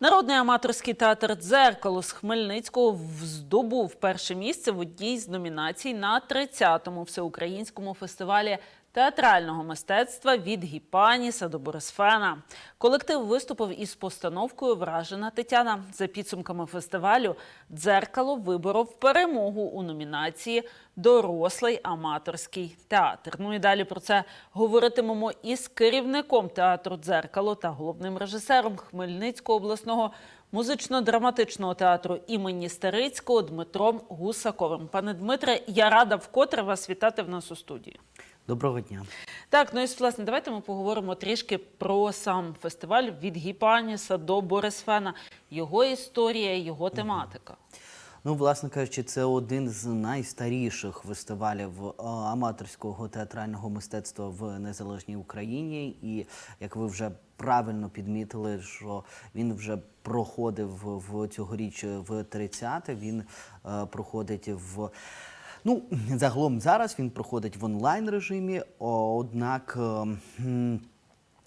Народний аматорський театр Дзеркало з Хмельницького здобув перше місце в одній з номінацій на 30-му всеукраїнському фестивалі театрального мистецтва від Гіпаніса до Борисфена. Колектив виступив із постановкою Вражена Тетяна. За підсумками фестивалю Дзеркало виборов перемогу у номінації Дорослий аматорський театр. Ну і далі про це говоритимемо із керівником театру Дзеркало та головним режисером Хмельницького обласного музично-драматичного театру імені Старицького Дмитром Гусаковим. Пане Дмитре, я рада вкотре вас вітати в нас у студії. Доброго дня. Так, ну і власне, давайте ми поговоримо трішки про сам фестиваль від Гіпаніса до Борисфена, його історія, його тематика. Ну, власне кажучи, це один з найстаріших фестивалів е, аматорського театрального мистецтва в незалежній Україні. І як ви вже правильно підмітили, що він вже проходив в цьогоріч в 30-те, він е, проходить в. Ну, загалом зараз він проходить в онлайн режимі, однак.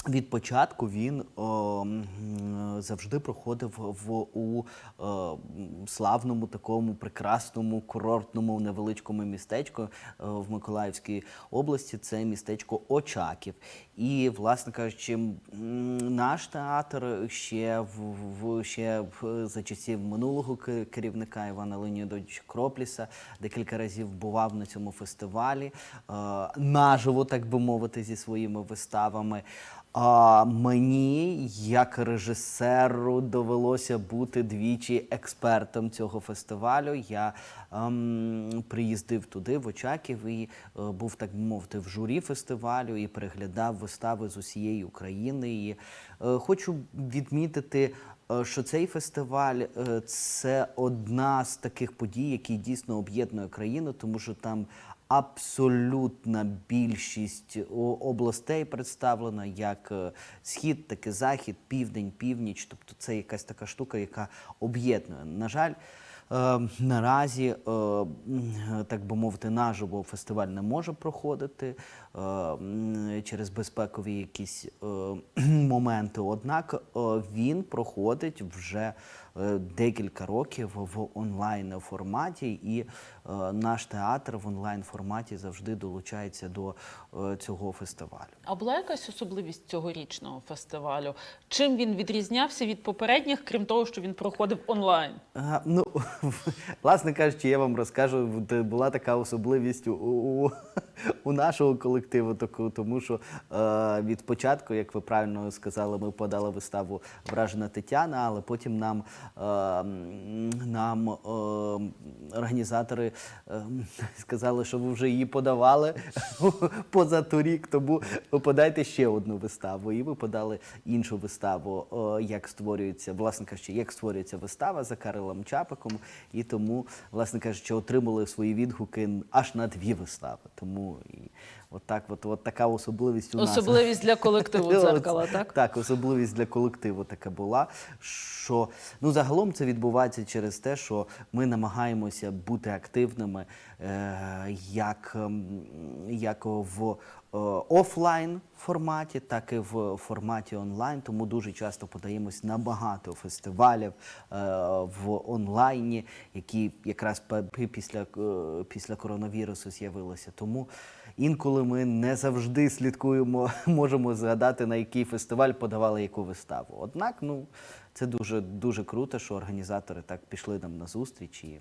Е, від початку він о, завжди проходив в у е, м, славному такому прекрасному курортному невеличкому містечку е, в Миколаївській області. Це містечко Очаків. І, власне кажучи, наш театр ще в, в ще в, за часів минулого керівника Івана Леонідовича Кропліса декілька разів бував на цьому фестивалі е, наживо, так би мовити, зі своїми виставами. А мені, як режисеру, довелося бути двічі експертом цього фестивалю. Я ем, приїздив туди, в Очаків, і е, був, так би мовити, в журі фестивалю і переглядав вистави з усієї України. І е, хочу відмітити. е, Що цей фестиваль е, це одна з таких подій, які дійсно об'єднує країну, тому що там абсолютна більшість областей представлена, як е, схід, так і захід, південь, північ. Тобто це якась така штука, яка об'єднує. На жаль, е, наразі, е, так би мовити, наживо фестиваль не може проходити через безпекові якісь е, моменти. Однак е, він проходить вже е, декілька років в онлайн форматі, і е, наш театр в онлайн форматі завжди долучається до е, цього фестивалю. А була якась особливість цьогорічного фестивалю? Чим він відрізнявся від попередніх, крім того, що він проходив онлайн? Ну, власне кажучи, я вам розкажу, була така особливість у, у, у нашого колективу, тому що е, від початку, як ви правильно сказали, ми подали виставу Вражена Тетяна, але потім нам, е, нам е, організатори е, сказали, що ви вже її подавали поза торік, тому подайте ще одну виставу. І ви подали іншу виставу, е, як створюється, власне кажучи, як створюється вистава за Карелом Чапиком, і тому, власне кажучи, отримали свої відгуки аж на дві вистави. Тому і от так, от, от така особливість у нас. Особливість для колективу дзеркала, так? Так, особливість для колективу така була. Що ну загалом це відбувається через те, що ми намагаємося бути активними е, як, ем, як в е, офлайн форматі, так і в форматі онлайн. Тому дуже часто подаємось на багато фестивалів е, в онлайні, які якраз після, е, після коронавірусу з'явилися. Тому інколи ми не завжди слідкуємо, можемо згадати, на який фестиваль подавали яку виставу. Однак, ну. Це дуже дуже круто, що організатори так пішли нам на зустріч і,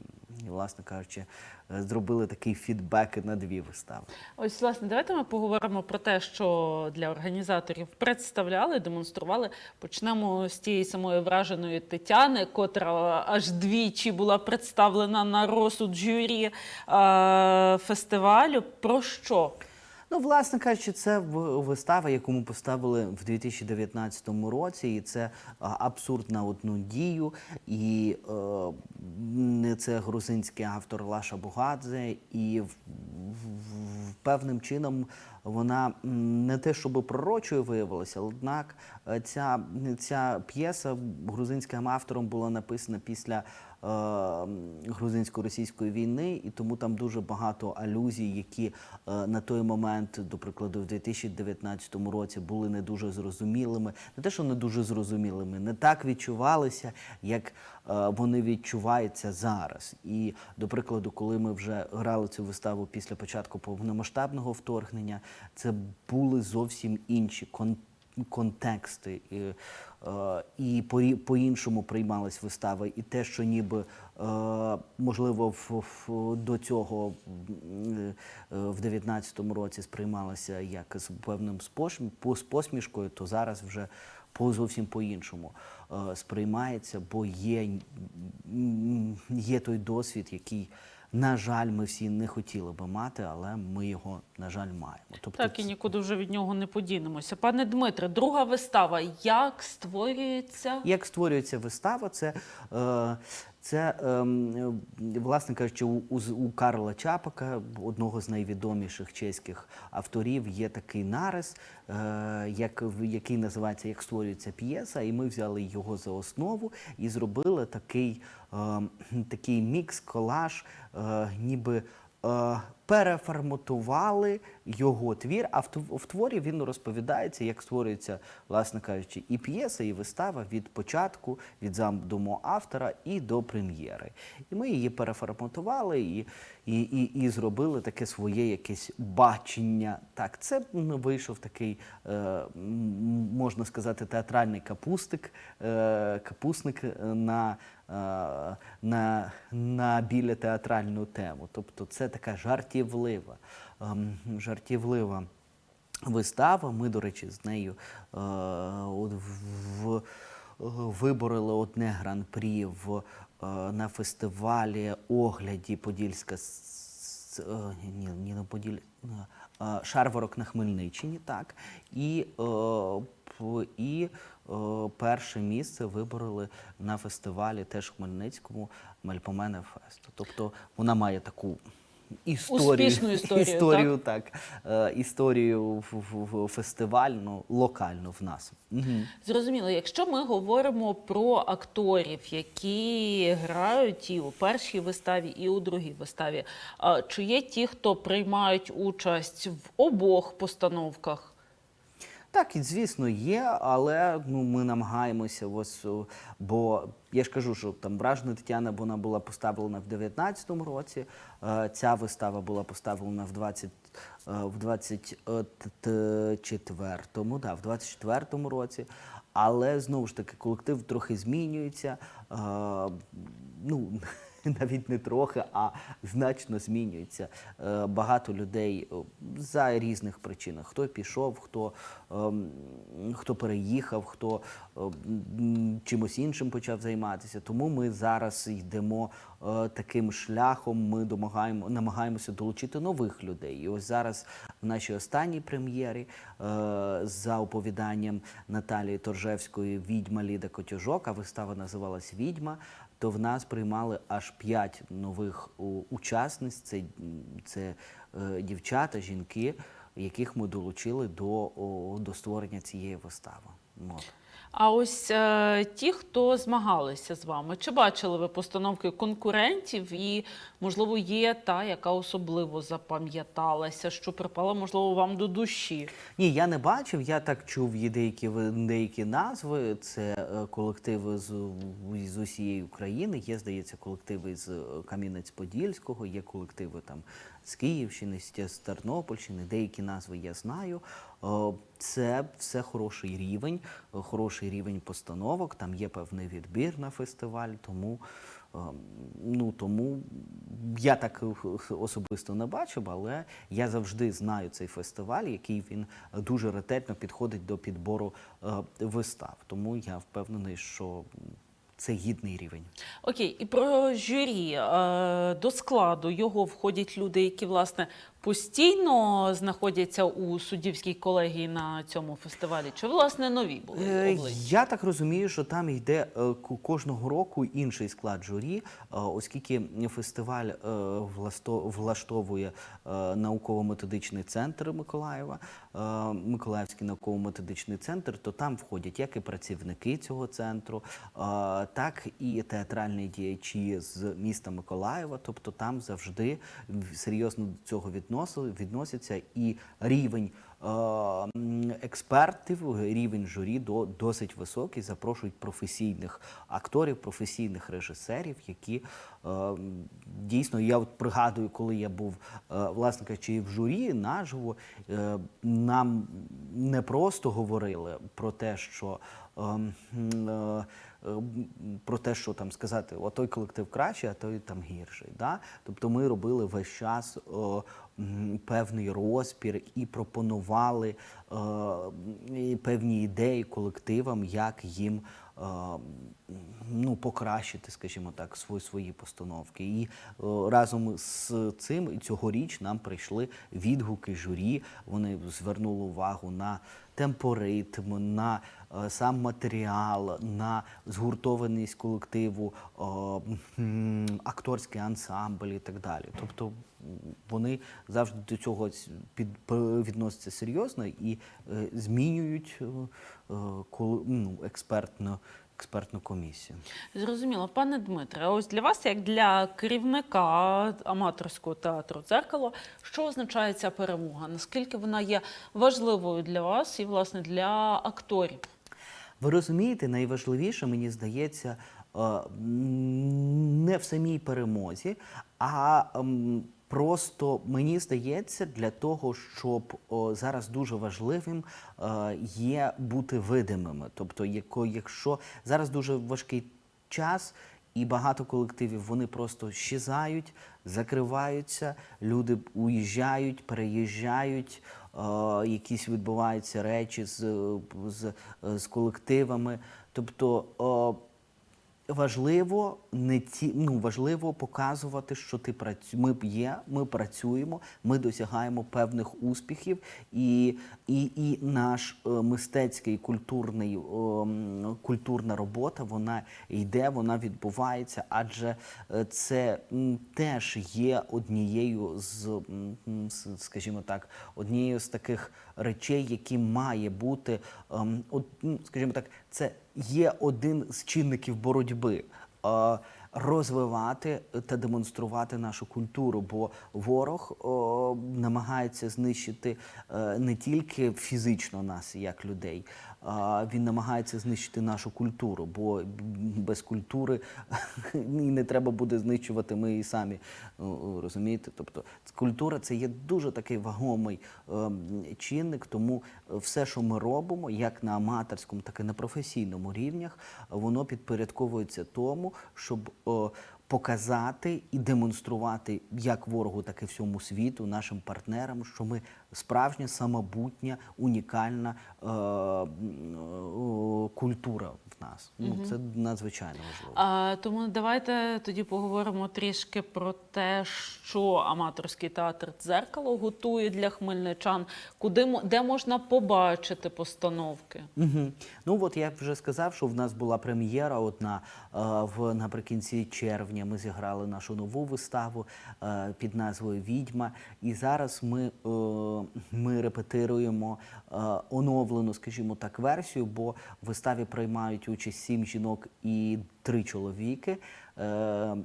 власне кажучи, е, зробили такий фідбек на дві вистави. Ось, власне, давайте ми поговоримо про те, що для організаторів представляли, демонстрували. Почнемо з тієї самої враженої Тетяни, котра аж двічі була представлена на розсуд журі е, фестивалю. Про що? Ну, власне кажучи, це вистава, яку ми поставили в 2019 році, і це абсурд на одну дію. І е, це грузинський автор Лаша Бугадзе, і в, в- певним чином вона не те, щоб пророчою виявилася, однак е, ця, ця п'єса грузинським автором була написана після грузинсько-російської війни, і тому там дуже багато алюзій, які е, на той момент, до прикладу, в 2019 році були не дуже зрозумілими. Не те, що не дуже зрозумілими, не так відчувалися, як е, вони відчуваються зараз. І, до прикладу, коли ми вже грали цю виставу після початку повномасштабного вторгнення, це були зовсім інші кон- контексти. І, е, і по- по-іншому приймалась вистава, і те, що ніби е, можливо в, до цього е, в 19-му році сприймалося як з певним з посмішкою, то зараз вже по зовсім по-іншому сприймається, бо є, є той досвід, який. На жаль, ми всі не хотіли би мати, але ми його, на жаль, маємо. Тобто Так і нікуди вже від нього не подінемося. Пане Дмитре, друга вистава. Як створюється? Як створюється вистава, це, е, це ем, е, власне кажучи, у, у, Карла Чапака, одного з найвідоміших чеських авторів, є такий нарис, е, як, який називається Як створюється п'єса, і ми взяли його за основу і зробили такий, е, такий мікс, колаж, е, ніби. Е, Переформатували його твір, а в творі він розповідається, як створюється, власне кажучи, і п'єса, і вистава від початку, від задуму автора і до прем'єри. І ми її переформатували і, і, і, і зробили таке своє якесь бачення. Так, це вийшов такий, е, можна сказати, театральний капустик, е, капусник е, на на, на біля театральну тему. Тобто це така жартівлива, ем, жартівлива вистава. Ми, до речі, з нею е, от в, вибороли одне гран-прі в, е, на фестивалі огляді Подільська е, ні, ні, на Поділь, е, Шарворок на Хмельниччині, так. І, е, і е, перше місце вибороли на фестивалі теж Хмельницькому Мельпомене Фест. Тобто вона має таку історію, Успішну історію, історію так, е, історію в, в, в фестивальну, локальну в нас. Угу. Зрозуміло, якщо ми говоримо про акторів, які грають і у першій виставі, і у другій виставі, чи є ті, хто приймають участь в обох постановках? Так, і звісно, є, але ну, ми намагаємося, ось, бо я ж кажу, що там вражена Тетяна вона була поставлена в 19-му році. е, Ця вистава була поставлена в 20, е, 24-му, да, в 24-му році. Але знову ж таки колектив трохи змінюється. е, Ну, навіть не трохи, а значно змінюється. Е, Багато людей е, за різних причинах. Хто пішов, хто, ем, хто переїхав, хто чимось іншим почав займатися. Тому ми зараз йдемо е, таким шляхом. Ми домагаємо, намагаємося долучити нових людей. І ось зараз в нашій останній прем'єрі е, за оповіданням Наталії Торжевської Відьма Ліда Котюжок, а вистава називалась Відьма то в нас приймали аж п'ять нових учасниць. Це, це е, дівчата, жінки, яких ми долучили до, до створення цієї вистави. От. А ось е, ті, хто змагалися з вами, чи бачили ви постановки конкурентів, і можливо є та, яка особливо запам'яталася, що припала, можливо, вам до душі? Ні, я не бачив, я так чув є деякі, деякі назви. Це е, колективи з, з усієї України. Є, здається, колективи з е, Кам'янець-Подільського, є колективи там з Київщини, з Тернопільщини. Деякі назви я знаю. Е, Це все хороший рівень, е, хороший рівень постановок. Там є певний відбір на фестиваль, тому. е, Ну тому я так е, особисто не бачив, але я завжди знаю цей фестиваль, який він дуже ретельно підходить до підбору вистав. Тому я впевнений, що це гідний рівень. Окей, і про журі. Е, До складу його входять люди, які власне постійно знаходяться у суддівській колегії на цьому фестивалі? Чи власне нові були Е, обличчя? Я так розумію, що там йде е, кожного року інший склад журі, е, оскільки фестиваль влаштовує науково-методичний центр Миколаєва, Миколаївський науково-методичний центр, то там входять як і працівники цього центру, так і театральні діячі з міста Миколаєва. Тобто там завжди серйозно до цього відноси- відносяться і рівень е, експертів, рівень журі до досить високий. Запрошують професійних акторів, професійних режисерів, які е, дійсно я от пригадую, коли я був е, власне кажучи, в журі наживо, нам не просто говорили про те, що е, м, е, е, про те, що там сказати, о той колектив кращий, а той там гірший. Да? Тобто ми робили весь час о, м, певний розпір і пропонували о, і певні ідеї колективам, як їм е, ну, покращити, скажімо так, свої, свої постановки. І е, разом з цим цьогоріч нам прийшли відгуки журі. Вони звернули увагу на темпоритм, на е, сам матеріал, на згуртованість колективу, е, м, акторський ансамбль і так далі. Тобто вони завжди до цього під, відносяться серйозно і е, змінюють е, е, коли- ну, експертну, експертну комісію. Зрозуміло, пане Дмитре, ось для вас, як для керівника аматорського театру дзеркало, що означає ця перемога? Наскільки вона є важливою для вас і власне для акторів? Ви розумієте, найважливіше, мені здається, е, не в самій перемозі, а просто мені здається, для того, щоб о, зараз дуже важливим е, є бути видимими. Тобто, яко- якщо зараз дуже важкий час. І багато колективів вони просто щезають, закриваються, люди уїжджають, переїжджають, е, якісь відбуваються речі з, з, з колективами. Тобто е, важливо не ті, ну, важливо показувати, що ти працю... ми є, ми працюємо, ми досягаємо певних успіхів, і, і, і наш е, мистецький культурний е, культурна робота вона йде, вона відбувається, адже е, це теж є однією з, скажімо так, однією з таких речей, які має бути, ем, ну, скажімо так, це є один з чинників боротьби. Е, Розвивати та демонструвати нашу культуру, бо ворог о, намагається знищити е, не тільки фізично нас як людей, а він намагається знищити нашу культуру, бо без культури і не треба буде знищувати ми і самі. Розумієте? Тобто культура це є дуже такий вагомий ем, чинник, тому все, що ми робимо, як на аматорському, так і на професійному рівнях, воно підпорядковується тому, щоб показати і демонструвати як ворогу, так і всьому світу, нашим партнерам, що ми справжня, самобутня, унікальна е, о, культура в нас. Ну, це надзвичайно важливо. А, тому давайте тоді поговоримо трішки про те, що аматорський театр дзеркало готує для хмельничан, куди де можна побачити постановки. Угу. Ну от я вже сказав, що в нас була прем'єра одна е, в наприкінці червня. Ми зіграли нашу нову виставу е, під назвою Відьма. І зараз ми, е, ми репетируємо е, оновлену, скажімо так, версію, бо в виставі приймають участь сім жінок і три чоловіки. Е,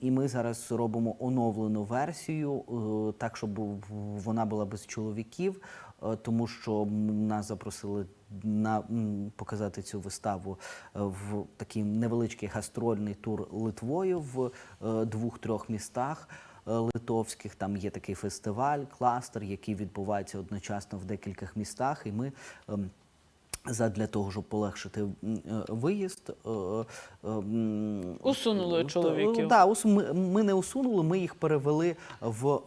і ми зараз робимо оновлену версію, е, так, щоб вона була без чоловіків, тому що нас запросили на показати цю виставу в такий невеличкий гастрольний тур Литвою в двох-трьох містах. Е, Литовських. Там є такий фестиваль, кластер, який відбувається одночасно в декількох містах, і ми ем, Задля того, щоб полегшити е, виїзд, е, е, Усунули чоловіків. Да, ми, не усунули, ми їх перевели в,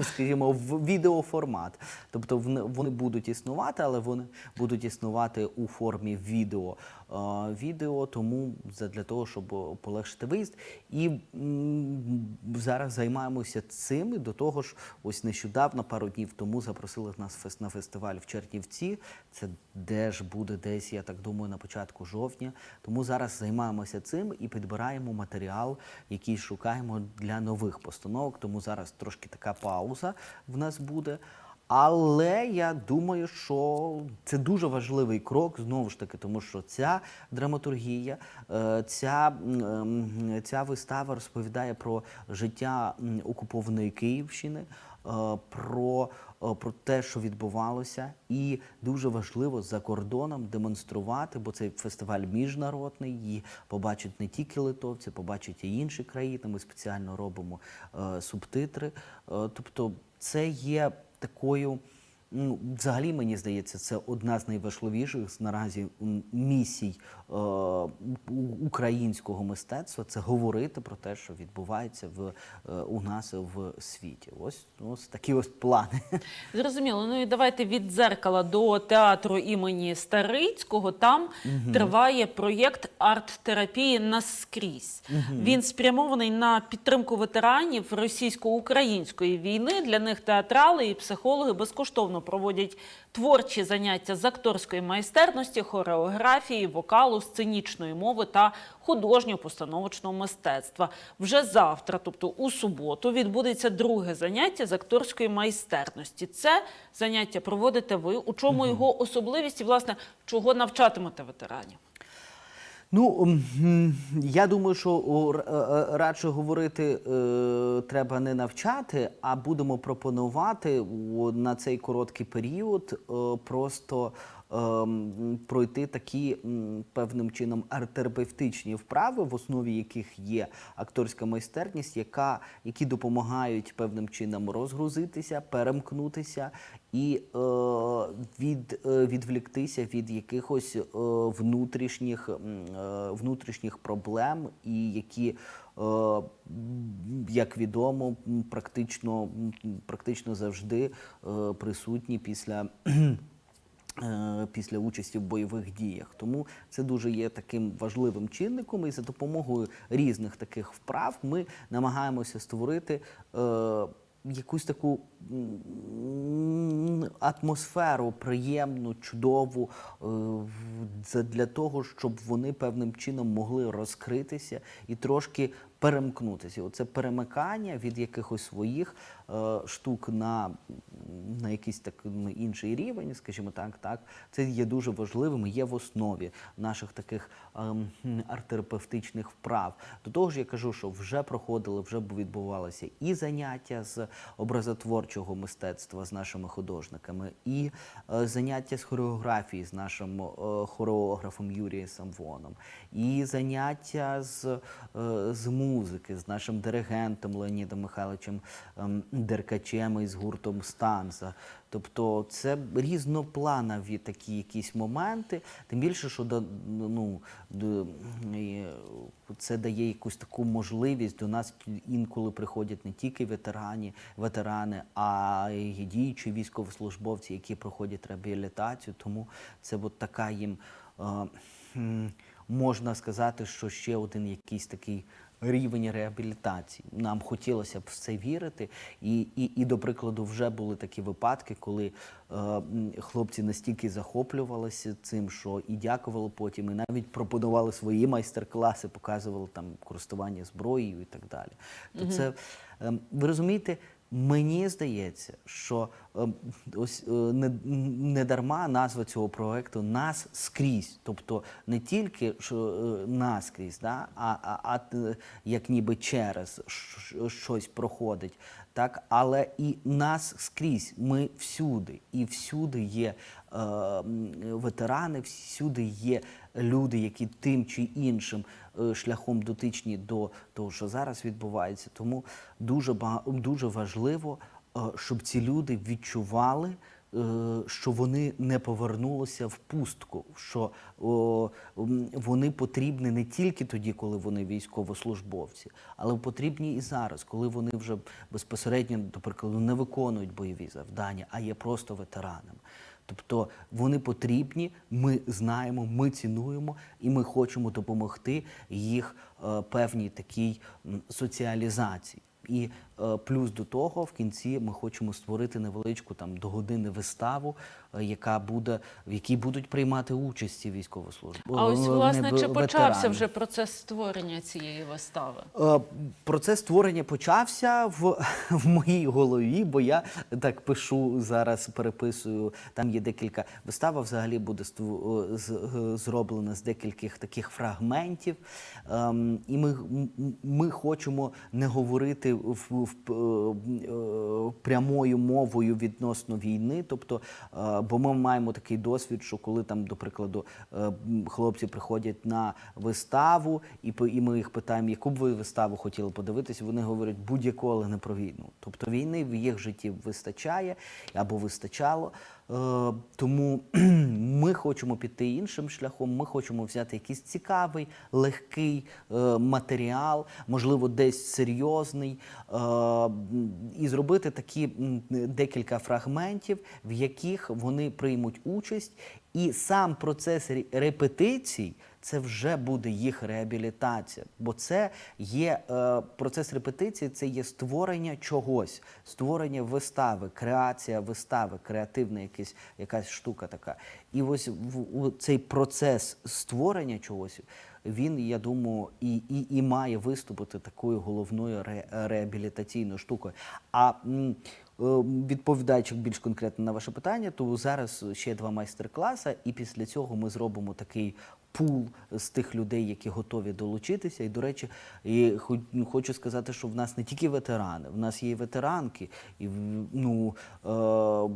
скажімо, в відеоформат. Тобто вони, будуть існувати, але вони будуть існувати у формі відео. Відео тому для того, щоб полегшити виїзд. І зараз займаємося цим. І до того ж, ось нещодавно, пару днів тому, запросили нас на фестиваль в Чернівці. Це де ж буде десь, я так думаю, на початку жовтня. Тому зараз займаємося цим і підбираємо матеріал, який шукаємо для нових постановок. Тому зараз трошки така пауза в нас буде. Але я думаю, що це дуже важливий крок знову ж таки, тому що ця драматургія, е, ця, ем, ця вистава розповідає про життя окупованої Київщини, е, про, е, про те, що відбувалося, і дуже важливо за кордоном демонструвати, бо цей фестиваль міжнародний, і побачать не тільки литовці, побачать і інші країни. Ми спеціально робимо субтитри. Тобто, це є такою. Ну, взагалі, мені здається, це одна з найважливіших наразі місій е, українського мистецтва це говорити про те, що відбувається в, е, у нас в світі. Ось, ось такі ось плани. Зрозуміло. Ну і давайте від дзеркала до театру імені Старицького. Там триває проєкт арт-терапії наскрізь. Він спрямований на підтримку ветеранів російсько-української війни. Для них театрали і психологи безкоштовно проводять творчі заняття з акторської майстерності, хореографії, вокалу, сценічної мови та художньо-постановочного мистецтва. Вже завтра, тобто у суботу, відбудеться друге заняття з акторської майстерності. Це заняття проводите ви. У чому його особливість і власне чого навчатимете ветеранів? Ну я думаю, що е, е, радше говорити е, треба не навчати, а будемо пропонувати на цей короткий період просто пройти такі певним чином арт-терапевтичні вправи, в основі яких є акторська майстерність, яка, які допомагають певним чином розгрузитися, перемкнутися і від, е, відвліктися від якихось е, внутрішніх, е, внутрішніх проблем, і які, як відомо, практично, практично завжди присутні після. Після участі в бойових діях, тому це дуже є таким важливим чинником, і за допомогою різних таких вправ ми намагаємося створити е, якусь таку атмосферу приємну, чудову е, для того, щоб вони певним чином могли розкритися і трошки перемкнутися. Оце перемикання від якихось своїх е, штук на, на якийсь так інший рівень, скажімо так, так, це є дуже важливим, є в основі наших таких ем, арт-терапевтичних вправ. До того ж, я кажу, що вже проходили, вже відбувалися і заняття з образотворчого мистецтва з нашими художниками, і е, заняття з хореографії з нашим е, хореографом Юрієм Самвоном, і заняття з, е, з музики з нашим диригентом Леонідом Михайловичем Деркачем і з гуртом Станса. Тобто це різнопланові такі якісь моменти, тим більше, що ну, це дає якусь таку можливість. До нас інколи приходять не тільки ветерані, ветерани, а й діючі військовослужбовці, які проходять реабілітацію. Тому це от така їм е, можна сказати, що ще один якийсь такий рівень реабілітації. Нам хотілося б в це вірити. І, і, і до прикладу, вже були такі випадки, коли е, хлопці настільки захоплювалися цим, що і дякували потім, і навіть пропонували свої майстер-класи, показували там користування зброєю і так далі. То це е, ви розумієте. Мені здається, що ем, ось е, не, не дарма назва цього проекту нас скрізь. Тобто не тільки що е, наскрізь, да, а, а, а як ніби через щось проходить, так, але і нас скрізь. Ми всюди. І всюди є е, ветерани, всюди є люди, які тим чи іншим е, шляхом дотичні до того, що зараз відбувається. Тому дуже бага- дуже важливо, е, щоб ці люди відчували, е, що вони не повернулися в пустку, що о, вони потрібні не тільки тоді, коли вони військовослужбовці, але потрібні і зараз, коли вони вже безпосередньо, до прикладу, не виконують бойові завдання, а є просто ветеранами. Тобто вони потрібні, ми знаємо, ми цінуємо і ми хочемо допомогти їх е, певній такій соціалізації. І е, плюс до того, в кінці ми хочемо створити невеличку там до години виставу, яка буде, в якій будуть приймати участь ці військовослужбовці. А ось власне чи почався вже процес створення цієї вистави? Е, Процес створення почався в, в моїй голові, бо я так пишу зараз, переписую. Там є декілька вистава. Взагалі буде е, е, зроблена з декількох таких фрагментів. Ем, І ми, ми хочемо не говорити в, в, е, е, прямою мовою відносно війни. Тобто, е, бо ми маємо такий досвід, що коли там, до прикладу, е, хлопці приходять на виставу, і, і ми їх питаємо, яку б ви виставу хотіли подивитися, вони говорять будь-яку, але не про війну. Тобто війни в їх житті вистачає або вистачало. Е, Тому ми хочемо піти іншим шляхом. Ми хочемо взяти якийсь цікавий, легкий е, матеріал, можливо, десь серйозний, е, і зробити такі декілька фрагментів, в яких вони приймуть участь, і сам процес репетицій. Це вже буде їх реабілітація, бо це є е, процес репетиції, це є створення чогось, створення вистави, креація вистави, креативна якась, якась штука така. І ось в, у цей процес створення чогось, він, я думаю, і, і, і має виступити такою головною ре, реабілітаційною штукою. А м, відповідаючи більш конкретно на ваше питання, то зараз ще два майстер-класи, і після цього ми зробимо такий пул з тих людей, які готові долучитися. І, до речі, і ну, хочу сказати, що в нас не тільки ветерани, в нас є і ветеранки, і ну, е,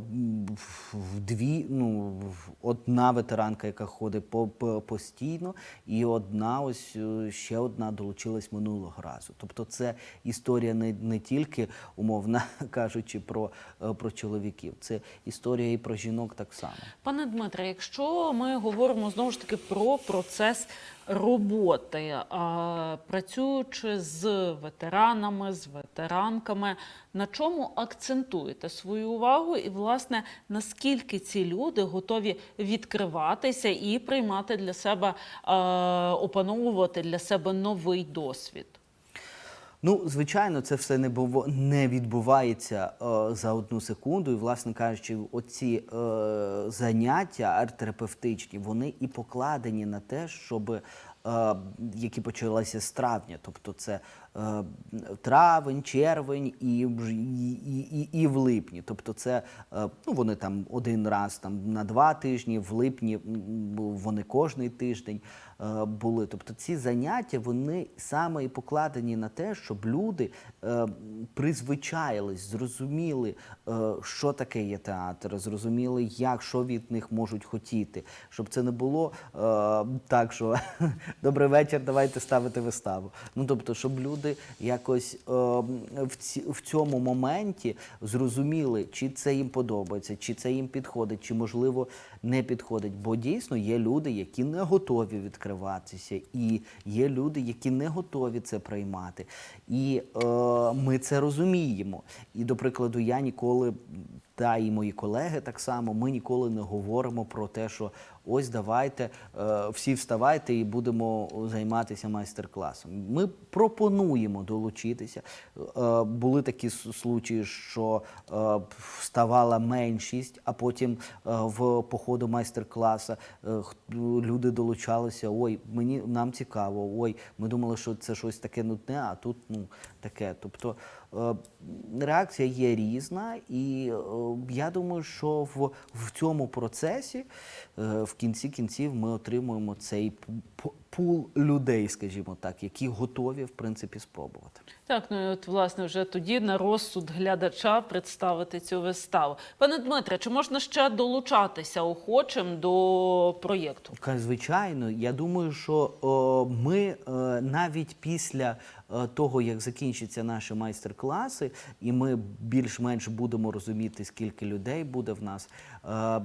дві, ну, одна ветеранка, яка ходить по, по- постійно, і одна, ось е, ще одна долучилась минулого разу. Тобто це історія не, не тільки, умовно кажучи, про, е, про чоловіків, це історія і про жінок так само. Пане Дмитре, якщо ми говоримо знову ж таки про процес роботи, працюючи з ветеранами, з ветеранками, на чому акцентуєте свою увагу, і власне наскільки ці люди готові відкриватися і приймати для себе, опановувати для себе новий досвід? Ну, звичайно, це все не буво не відбувається е, за одну секунду. І, власне кажучи, оці е, заняття арт-терапевтичні, вони і покладені на те, щоб е, які почалися з травня, тобто це травень, червень і, і, і, і, в липні. Тобто, це е, ну вони там один раз там на два тижні, в липні вони кожний тиждень е, були. Тобто ці заняття вони саме і покладені на те, щоб люди е, призвичаїлись, зрозуміли, е, що таке є театр, зрозуміли, як що від них можуть хотіти, щоб це не було е, так, що добрий вечір, давайте ставити виставу. Ну тобто, щоб люди якось е, в цьому моменті зрозуміли, чи це їм подобається, чи це їм підходить, чи можливо не підходить. Бо дійсно є люди, які не готові відкриватися, і є люди, які не готові це приймати. І е, ми це розуміємо. І, до прикладу, я ніколи. Та і мої колеги так само, ми ніколи не говоримо про те, що ось давайте е, всі вставайте і будемо займатися майстер-класом. Ми пропонуємо долучитися. Е, були такі случаї, що е, вставала меншість, а потім в по ходу майстер-класу е, люди долучалися. Ой, мені нам цікаво. Ой, ми думали, що це щось таке нудне, а тут ну таке. Тобто реакція є різна, і е, я думаю, що в, в цьому процесі е, в кінці кінців ми отримуємо цей пул людей, скажімо так, які готові в принципі спробувати. Так, ну і от власне вже тоді на розсуд глядача представити цю виставу. Пане Дмитре, чи можна ще долучатися охочим до проєкту? Звичайно, я думаю, що о, ми е, навіть після е, того, як закінчаться наші майстер-класи, і ми більш-менш будемо розуміти, скільки людей буде в нас. е,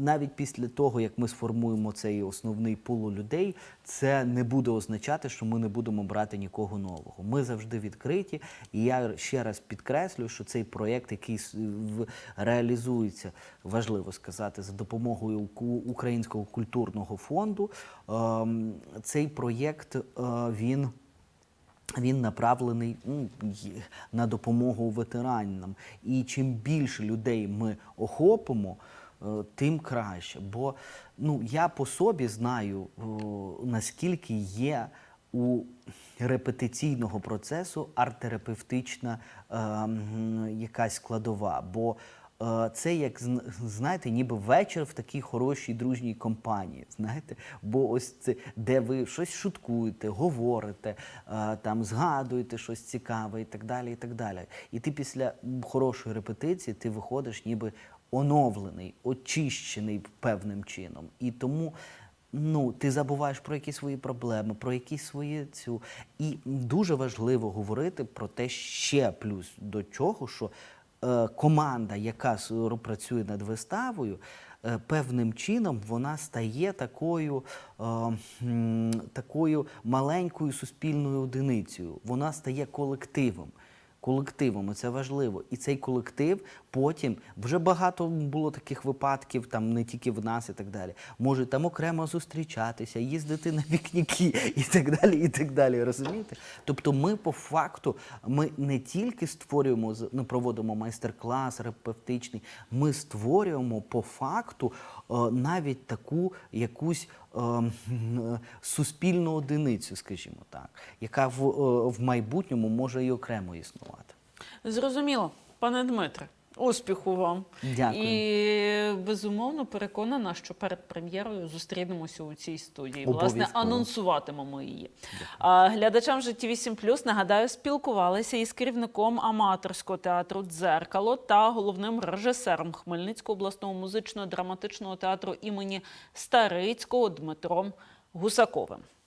навіть після того, як ми сформуємо цей основний пул людей, це не буде означати, що ми не будемо брати нікого нового. Ми завжди відкриті, і я ще раз підкреслю, що цей проєкт, який реалізується, важливо сказати, за допомогою Українського культурного фонду, ем, цей проєкт е, він. Він направлений ну, на допомогу ветеранам. І чим більше людей ми охопимо, е, тим краще. Бо ну, я по собі знаю, наскільки є у репетиційного процесу арт-терапевтична е, якась складова. Бо Е, Це як знаєте, ніби вечір в такій хорошій дружній компанії. Знаєте, бо ось це де ви щось шуткуєте, говорите, е, там згадуєте щось цікаве і так далі. І так далі. І ти після хорошої репетиції ти виходиш, ніби оновлений, очищений певним чином. І тому. Ну, ти забуваєш про якісь свої проблеми, про якісь свої цю. І дуже важливо говорити про те ще плюс до чого, що е, команда, яка працює над виставою, е, певним чином вона стає такою, е, такою маленькою суспільною одиницею. Вона стає колективом. Колективом, і це важливо. І цей колектив потім вже багато було таких випадків, там не тільки в нас і так далі. Може там окремо зустрічатися, їздити на пікніки і так далі. І так далі. Розумієте? Тобто, ми по факту ми не тільки створюємо ну, проводимо майстер-клас терапевтичний, ми створюємо по факту е, навіть таку якусь суспільну одиницю, скажімо так, яка в, е, в майбутньому може і окремо існувати. Зрозуміло, пане Дмитре. Успіху вам Дякую. і безумовно переконана, що перед прем'єрою зустрінемося у цій студії. Власне, анонсуватимемо її. А, глядачам житті 8 нагадаю, спілкувалися із керівником аматорського театру Дзеркало та головним режисером Хмельницького обласного музично-драматичного театру імені Старицького Дмитром Гусаковим.